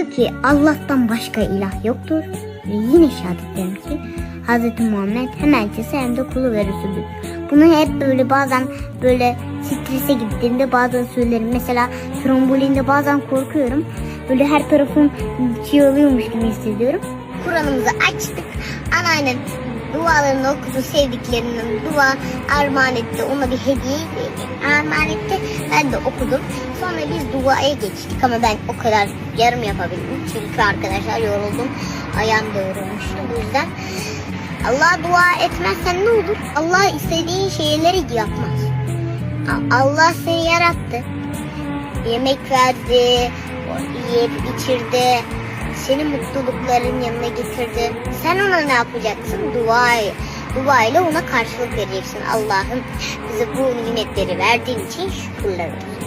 Diyor ki Allah'tan başka ilah yoktur. Ve yine şehadet ederim ki Hz. Muhammed hem elçisi hem de kulu ve Resulüdür. Bunu hep böyle bazen böyle strese gittiğimde bazen söylerim. Mesela trombolinde bazen korkuyorum. Böyle her tarafım şey oluyormuş gibi hissediyorum. Kur'an'ımızı açtık. Anneannem dualarını okudu, sevdiklerinden dua armağan etti. Ona bir hediye armağan etti. Ben de okudum. Sonra biz duaya geçtik ama ben o kadar yarım yapabildim. Çünkü arkadaşlar yoruldum. Ayağım da yorulmuştu. Bu yüzden Allah'a dua etmezsen ne olur? Allah istediğin şeyleri yapmaz. Allah seni yarattı. Yemek verdi, yiyip içirdi, seni mutlulukların yanına getirdi. Sen ona ne yapacaksın? Dua, dua ile ona karşılık vereceksin. Allah'ım bize bu nimetleri verdiğin için şükürler olsun.